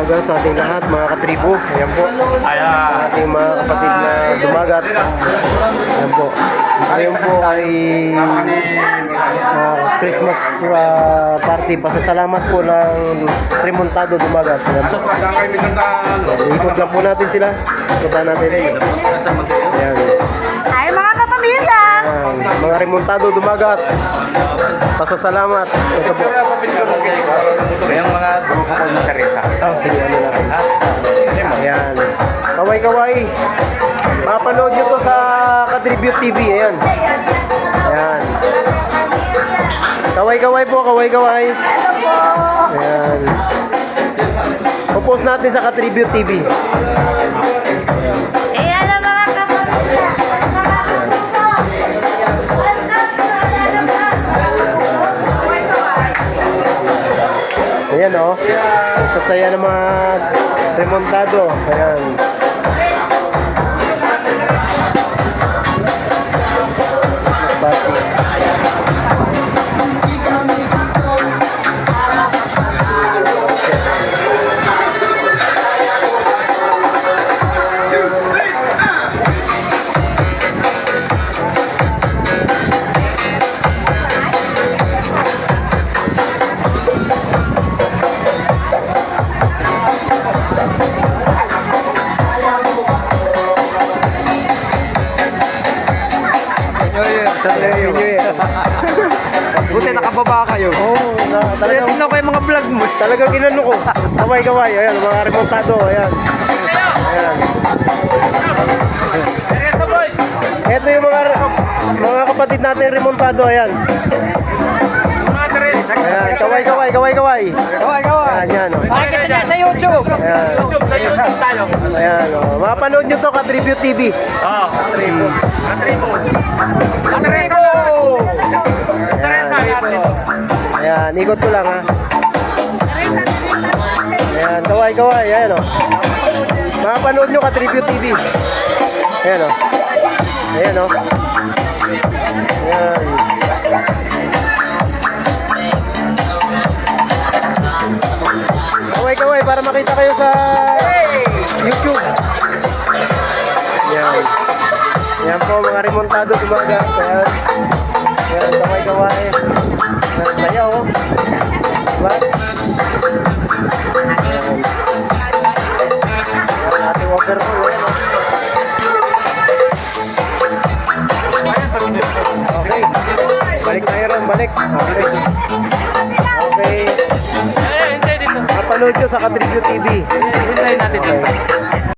umaga sa ating lahat, mga katribo. Ayan po. Ayan. Ating mga kapatid na dumagat. Ayan po. Ngayon po ay ah, Christmas ah, party. Pasasalamat po ng Remontado dumagat. Ayan po. Ikot lang po natin sila. Ikutan natin. Ayan. Ay, mga kapamilya! Ayan. Mga Remontado dumagat. Pasasalamat. Ito po. Yung mga Teresa. Oh, sige, ano natin. Ayan. Kaway-kaway. Mapanood nyo to sa Katribute TV. Ayan. Ayan. Kaway-kaway po, kaway-kaway. Ayan. Popost natin sa Katribute TV. Eh, ano mga kapamilya? Ayan o. Oh. Sasaya ng mga remontado. Ayan. Bati. Sa New Year. Buti nakababa kayo. Oo, oh, na, Kaya talagang, tingnan ko yung mga vlog mo. talagang inano ko. Kaway-kaway. Ayan, mga remontado. Ayan. Ayan. Ito yung mga mga kapatid natin remontado. Ayan. Mga Teresa. Ayan, kaway-kaway, kaway-kaway. Kaway, kaway. Ayan, yan. Oh. Makikita niya sa YouTube. Ayan. YouTube, sa YouTube tayo. Ayan, oh. Mapanood nyo to, Katribute TV. Oo. Katribo. Katribo. Katribo! Ikot ko lang ha. Ayan, kaway, kaway. Ayan, oh. Mapanood nyo, Katribute TV. Ayan, oh. Ayan, oh. Ayan. Kaway, kaway, para makita kayo sa YouTube. Ayan. Ayan po, mga remontado tumaga. Ayan. Ayan, kaway, kaway. Ayan, Overall. Ayan, oh. Okay. Balik tayo ron, balik. Okay. Okay. Napanood nyo sa Katribute TV.